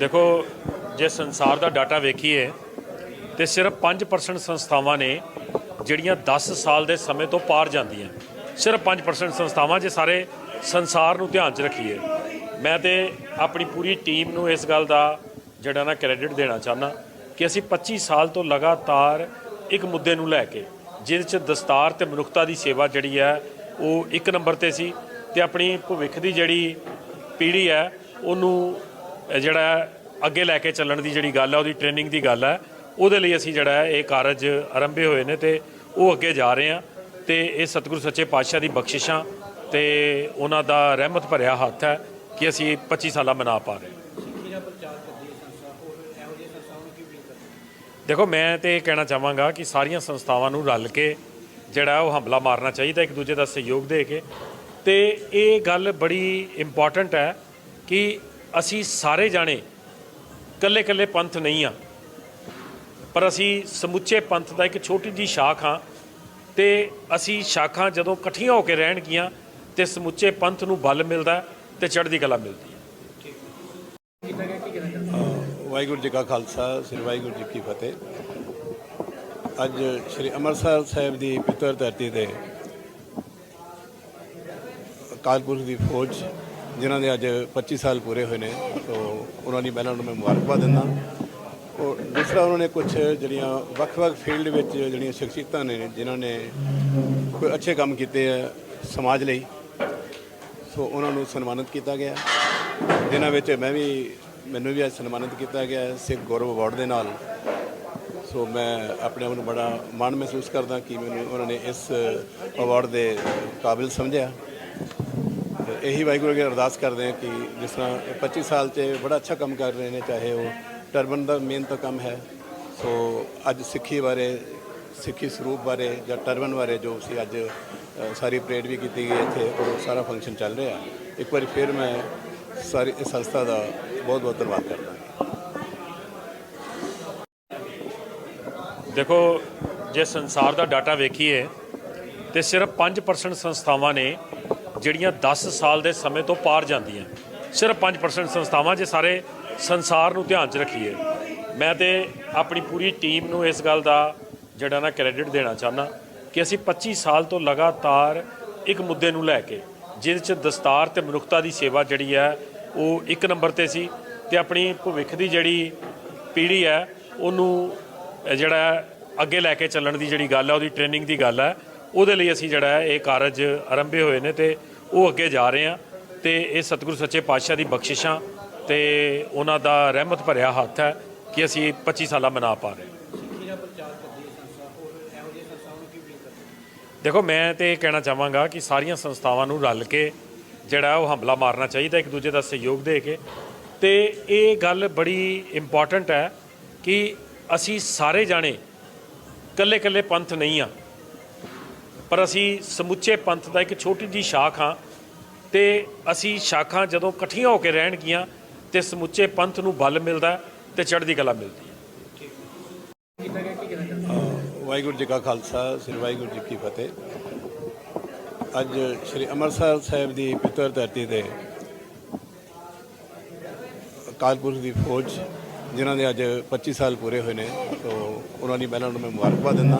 ਦੇਖੋ, ਜੇ ਸੰਸਾਰ ਦਾ ਡਾਟਾ ਵੇਖੀਏ, ਤੇ ਸਿਰਫ 5% ਸੰਸਥਾਵਾਂ ਨੇ ਜਿਹੜੀਆਂ 10 ਸਾਲ ਦੇ ਸਮੇਂ ਤੋਂ ਪਾਰ ਜਾਂਦੀਆਂ। ਸਿਰਫ 5% ਸੰਸਥਾਵਾਂ ਜੇ ਸਾਰੇ ਸੰਸਾਰ ਨੂੰ ਧਿਆਨ 'ਚ ਰੱਖੀਏ। ਮੈਂ ਤੇ ਆਪਣੀ ਪੂਰੀ ਟੀਮ ਨੂੰ ਇਸ ਗੱਲ ਦਾ ਜਿਹੜਾ ਨਾ ਕ੍ਰੈਡਿਟ ਦੇਣਾ ਚਾਹੁੰਦਾ ਕਿ ਅਸੀਂ 25 ਸਾਲ ਤੋਂ ਲਗਾਤਾਰ ਇੱਕ ਮੁੱਦੇ ਨੂੰ ਲੈ ਕੇ, ਜਿਹਦੇ 'ਚ ਦਸਤਾਰ ਤੇ ਮਨੁੱਖਤਾ ਦੀ ਸੇਵਾ ਜਿਹੜੀ ਹੈ, ਉਹ ਇੱਕ ਨੰਬਰ ਤੇ ਸੀ। ਤੇ ਆਪਣੀ ਭਵਿੱਖ ਦੀ ਜਿਹੜੀ ਪੀੜ੍ਹੀ ਹੈ, ਉਹਨੂੰ ਜਿਹੜਾ ਅੱਗੇ ਲੈ ਕੇ ਚੱਲਣ ਦੀ ਜਿਹੜੀ ਗੱਲ ਹੈ ਉਹਦੀ ਟ੍ਰੇਨਿੰਗ ਦੀ ਗੱਲ ਹੈ ਉਹਦੇ ਲਈ ਅਸੀਂ ਜਿਹੜਾ ਇਹ ਕਾਰਜ ਆਰੰਭੇ ਹੋਏ ਨੇ ਤੇ ਉਹ ਅੱਗੇ ਜਾ ਰਹੇ ਆ ਤੇ ਇਹ ਸਤਿਗੁਰੂ ਸੱਚੇ ਪਾਤਸ਼ਾਹ ਦੀ ਬਖਸ਼ਿਸ਼ਾਂ ਤੇ ਉਹਨਾਂ ਦਾ ਰਹਿਮਤ ਭਰਿਆ ਹੱਥ ਹੈ ਕਿ ਅਸੀਂ 25 ਸਾਲਾ ਮਨਾ ਪਾ ਰਹੇ ਦੇਖੋ, ਮੈਂ ਤੇ ਇਹ ਕਹਿਣਾ ਚਾਹਾਂਗਾ ਕਿ ਸਾਰੀਆਂ ਸੰਸਥਾਵਾਂ ਨੂੰ ਰਲ ਕੇ ਜਿਹੜਾ ਉਹ ਹਮਲਾ ਮਾਰਨਾ ਚਾਹੀਦਾ, ਇੱਕ ਦੂਜੇ ਦਾ ਸਹਿਯੋਗ ਦੇ ਕੇ ਤੇ ਇਹ ਗੱਲ ਬੜੀ ਇੰਪੋਰਟੈਂਟ ਹੈ ਕਿ ਅਸੀਂ ਸਾਰੇ ਜਾਣੇ ਕੱਲੇ ਕੱਲੇ ਪੰਥ ਨਹੀਂ ਆ। ਪਰ ਅਸੀਂ ਸਮੁੱਚੇ ਪੰਥ ਦਾ ਇੱਕ ਛੋਟੀ ਜੀ ਸ਼ਾਖ ਹਾਂ ਤੇ ਅਸੀਂ ਸ਼ਾਖਾਂ ਜਦੋਂ ਇਕੱਠੀਆਂ ਹੋ ਕੇ ਰਹਿਣਗੀਆਂ ਤੇ ਸਮੁੱਚੇ ਪੰਥ ਨੂੰ ਬਲ ਮਿਲਦਾ ਹੈ ਤੇ ਚੜ੍ਹਦੀ ਕਲਾ ਮਿਲਦੀ ਹੈ। ਵਾਹਿਗੁਰੂ ਜੀ ਕਾ ਖਾਲਸਾ, ਸ੍ਰੀ ਵਾਹਿਗੁਰੂ ਜੀ ਕੀ ਫਤਿਹ। ਅੱਜ ਸ੍ਰੀ ਅੰਮ੍ਰਿਤਸਰ ਸਾਹਿਬ ਦੀ ਪਿੱਤਰ ਧਰਤੀ ਤੇ ਅਕਾਲ ਪੁਰਖ ਦੀ ਫੌਜ ਜਿਨ੍ਹਾਂ ਦੇ ਅੱਜ 25 ਸਾਲ ਪੂਰੇ ਹੋਏ ਨੇ ਸੋ ਉਹਨਾਂ ਦੀ ਪਹਿਲਾਂ ਨੂੰ ਮੈਂ ਮੁਬਾਰਕਬਾਦ ਦਿੰਦਾ। ਔਰ ਦੂਸਰਾ ਉਹਨਾਂ ਨੇ ਕੁਝ ਜਿਹੜੀਆਂ ਵੱਖ-ਵੱਖ ਫੀਲਡ ਵਿੱਚ ਜਿਹੜੀਆਂ ਸ਼ਖਸੀਅਤਾਂ ਨੇ, ਜਿਨ੍ਹਾਂ ਨੇ ਕੋਈ ਅੱਛੇ ਕੰਮ ਕੀਤੇ ਆ ਸਮਾਜ ਲਈ, ਸੋ ਉਹਨਾਂ ਨੂੰ ਸਨਮਾਨਿਤ ਕੀਤਾ ਗਿਆ। ਜਿਨ੍ਹਾਂ ਵਿੱਚ ਮੈਂ ਵੀ, ਮੈਨੂੰ ਵੀ ਅੱਜ ਸਨਮਾਨਿਤ ਕੀਤਾ ਗਿਆ ਸਿੱਖ ਗੌਰਵ ਅਵਾਰਡ ਦੇ ਨਾਲ। ਸੋ ਮੈਂ ਆਪਣੇ ਆਪ ਨੂੰ ਬੜਾ ਮਾਣ ਮਹਿਸੂਸ ਕਰਦਾ ਕਿ ਮੈਨੂੰ ਉਹਨਾਂ ਨੇ ਇਸ ਅਵਾਰਡ ਦੇ ਕਾਬਿਲ ਸਮਝਿਆ। ਇਹੀ ਵਾਹਿਗੁਰੂ ਅੱਗੇ ਅਰਦਾਸ ਕਰਦੇ ਹਾਂ ਕਿ ਜਿਸ ਤਰ੍ਹਾਂ ਇਹ 25 ਸਾਲ 'ਚ ਬੜਾ ਅੱਛਾ ਕੰਮ ਕਰ ਰਹੇ ਨੇ ਚਾਹੇ ਉਹ ਟਰਬਨ ਦਾ ਮੇਨ ਤਾਂ ਕੰਮ ਹੈ। ਸੋ ਅੱਜ ਸਿੱਖੀ ਬਾਰੇ ਸਿੱਖੀ ਸਰੂਪ ਬਾਰੇ ਜਾਂ ਟਰਬਨ ਬਾਰੇ ਜੋ ਸੀ ਅੱਜ ਅ, ਸਾਰੀ ਪਰੇਡ ਵੀ ਕੀਤੀ ਗਈ ਇੱਥੇ ਔਰ ਉਹ ਸਾਰਾ ਫੰਕਸ਼ਨ ਚੱਲ ਰਿਹਾ। ਇੱਕ ਵਾਰੀ ਫਿਰ ਮੈਂ ਸਾਰੀ ਇਸ ਸੰਸਥਾ ਦਾ ਬਹੁਤ ਬਹੁਤ ਧੰਨਵਾਦ ਕਰਦਾ ਦੇਖੋ ਜੇ ਸੰਸਾਰ ਦਾ ਡਾਟਾ ਵੇਖੀਏ ਤੇ ਸਿਰਫ 5% ਸੰਸਥਾਵਾਂ ਨੇ ਜਿਹੜੀਆਂ 10 ਸਾਲ ਦੇ ਸਮੇਂ ਤੋਂ ਪਾਰ ਜਾਂਦੀਆਂ ਸਿਰਫ 5% ਸੰਸਥਾਵਾਂ ਜੇ ਸਾਰੇ ਸੰਸਾਰ ਨੂੰ ਧਿਆਨ 'ਚ ਰੱਖੀਏ। ਮੈਂ ਤੇ ਆਪਣੀ ਪੂਰੀ ਟੀਮ ਨੂੰ ਇਸ ਗੱਲ ਦਾ ਜਿਹੜਾ ਨਾ ਕ੍ਰੈਡਿਟ ਦੇਣਾ ਚਾਹੁੰਦਾ ਕਿ ਅਸੀਂ 25 ਸਾਲ ਤੋਂ ਲਗਾਤਾਰ ਇੱਕ ਮੁੱਦੇ ਨੂੰ ਲੈ ਕੇ ਜਿਹਦੇ 'ਚ ਦਸਤਾਰ ਤੇ ਮਨੁੱਖਤਾ ਦੀ ਸੇਵਾ ਜਿਹੜੀ ਹੈ, ਉਹ ਇੱਕ ਨੰਬਰ ਤੇ ਸੀ ਤੇ ਆਪਣੀ ਭਵਿੱਖ ਦੀ ਜਿਹੜੀ ਪੀੜ੍ਹੀ ਹੈ, ਉਹਨੂੰ ਜਿਹੜਾ ਅੱਗੇ ਲੈ ਕੇ ਚੱਲਣ ਦੀ ਜਿਹੜੀ ਗੱਲ ਹੈ, ਉਹਦੀ ਟ੍ਰੇਨਿੰਗ ਦੀ ਗੱਲ ਹੈ ਉਹਦੇ ਲਈ ਅਸੀਂ ਜਿਹੜਾ ਹੈ ਇਹ ਕਾਰਜ ਆਰੰਭੇ ਹੋਏ ਨੇ ਤੇ ਉਹ ਅੱਗੇ ਜਾ ਰਹੇ ਆ ਤੇ ਇਹ ਸਤਿਗੁਰੂ ਸੱਚੇ ਪਾਤਸ਼ਾਹ ਦੀ ਬਖਸ਼ਿਸ਼ਾਂ ਤੇ ਉਹਨਾਂ ਦਾ ਰਹਿਮਤ ਭਰਿਆ ਹੱਥ ਹੈ ਕਿ ਅਸੀਂ 25 ਸਾਲਾ ਮਨਾ ਪਾ ਰਹੇ ਦੇਖੋ ਮੈਂ ਤੇ ਇਹ ਕਹਿਣਾ ਚਾਹਾਂਗਾ ਕਿ ਸਾਰੀਆਂ ਸੰਸਥਾਵਾਂ ਨੂੰ ਰਲ ਕੇ ਜਿਹੜਾ ਉਹ ਹਮਲਾ ਮਾਰਨਾ ਚਾਹੀਦਾ ਇੱਕ ਦੂਜੇ ਦਾ ਸਹਿਯੋਗ ਦੇ ਕੇ। ਤੇ ਇਹ ਗੱਲ ਬੜੀ ਇੰਪੋਰਟੈਂਟ ਹੈ ਕਿ ਅਸੀਂ ਸਾਰੇ ਜਾਣੇ ਕੱਲੇ ਕੱਲੇ ਪੰਥ ਨਹੀਂ ਆ ਪਰ ਅਸੀਂ ਸਮੁੱਚੇ ਪੰਥ ਦਾ ਇੱਕ ਛੋਟੀ ਜੀ ਸ਼ਾਖ ਹਾਂ ਤੇ ਅਸੀਂ ਸ਼ਾਖਾਂ ਜਦੋਂ ਇਕੱਠੀਆਂ ਹੋ ਕੇ ਰਹਿਣਗੀਆਂ ਤੇ ਸਮੁੱਚੇ ਪੰਥ ਨੂੰ ਬਲ ਮਿਲਦਾ ਹੈ ਤੇ ਚੜ੍ਹਦੀ ਕਲਾ ਮਿਲਦੀ ਹੈ। ਵਾਹਿਗੁਰੂ ਜੀ ਕਾ ਖਾਲਸਾ, ਸ੍ਰੀ ਵਾਹਿਗੁਰੂ ਜੀ ਕੀ ਫਤਿਹ। ਅੱਜ ਸ੍ਰੀ ਅੰਮ੍ਰਿਤਸਰ ਸਾਹਿਬ ਦੀ ਪਿੱਤਰ ਧਰਤੀ ਤੇ ਅਕਾਲ ਪੁਰਖ ਦੀ ਫੌਜ, ਜਿਨ੍ਹਾਂ ਦੇ ਅੱਜ 25 ਸਾਲ ਪੂਰੇ ਹੋਏ ਨੇ ਤੋਂ ਉਹਨਾਂ ਦੀ ਪਹਿਲਾਂ ਨੂੰ ਮੈਂ ਮੁਬਾਰਕਬਾਦ ਦਿੰਦਾ।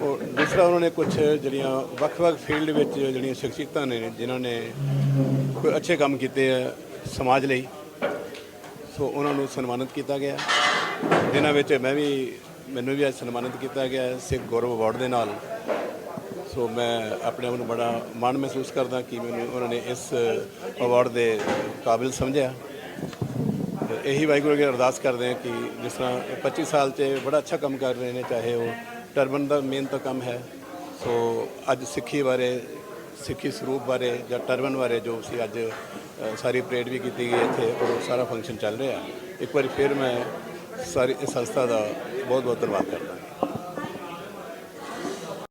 ਉਹ ਦੂਸਰਾ ਉਹਨਾਂ ਨੇ ਕੁਝ ਜਿਹੜੀਆਂ ਵੱਖ-ਵੱਖ ਫੀਲਡ ਵਿੱਚ ਜਿਹੜੀਆਂ ਸ਼ਖਸੀਅਤਾਂ ਨੇ, ਜਿਨ੍ਹਾਂ ਨੇ ਕੋਈ ਅੱਛੇ ਕੰਮ ਕੀਤੇ ਆ ਸਮਾਜ ਲਈ, ਸੋ ਉਹਨਾਂ ਨੂੰ ਸਨਮਾਨਿਤ ਕੀਤਾ ਗਿਆ। ਜਿਨ੍ਹਾਂ ਵਿੱਚ ਮੈਂ ਵੀ, ਮੈਨੂੰ ਵੀ ਅੱਜ ਸਨਮਾਨਿਤ ਕੀਤਾ ਗਿਆ ਸਿੱਖ ਗੌਰਵ ਅਵਾਰਡ ਦੇ ਨਾਲ। ਸੋ ਮੈਂ ਆਪਣੇ ਆਪ ਨੂੰ ਬੜਾ ਮਾਣ ਮਹਿਸੂਸ ਕਰਦਾ ਕਿ ਮੈਨੂੰ ਉਹਨਾਂ ਨੇ ਇਸ ਅਵਾਰਡ ਦੇ ਕਾਬਿਲ ਸਮਝਿਆ। ਇਹੀ ਵਾਹਿਗੁਰੂ ਅੱਗੇ ਅਰਦਾਸ ਕਰਦੇ ਹਾਂ ਕਿ ਜਿਸ ਤਰ੍ਹਾਂ ਇਹ 25 ਸਾਲ 'ਚ ਬੜਾ ਅੱਛਾ ਕੰਮ ਕਰ ਰਹੇ ਨੇ, ਚਾਹੇ ਉਹ ਟਰਬਨ ਦਾ ਮੇਨ ਤਾਂ ਕੰਮ ਹੈ। ਸੋ ਅੱਜ ਸਿੱਖੀ ਬਾਰੇ, ਸਿੱਖੀ ਸਰੂਪ ਬਾਰੇ ਜਾਂ ਟਰਬਨ ਬਾਰੇ ਜੋ ਸੀ ਅੱਜ ਸਾਰੀ ਪਰੇਡ ਵੀ ਕੀਤੀ ਗਈ ਇੱਥੇ ਔਰ ਉਹ ਸਾਰਾ ਫੰਕਸ਼ਨ ਚੱਲ ਰਿਹਾ। ਇੱਕ ਵਾਰੀ ਫਿਰ ਮੈਂ ਸਾਰੀ ਇਸ ਸੰਸਥਾ ਦਾ ਬਹੁਤ ਬਹੁਤ ਧੰਨਵਾਦ ਕਰਦਾ।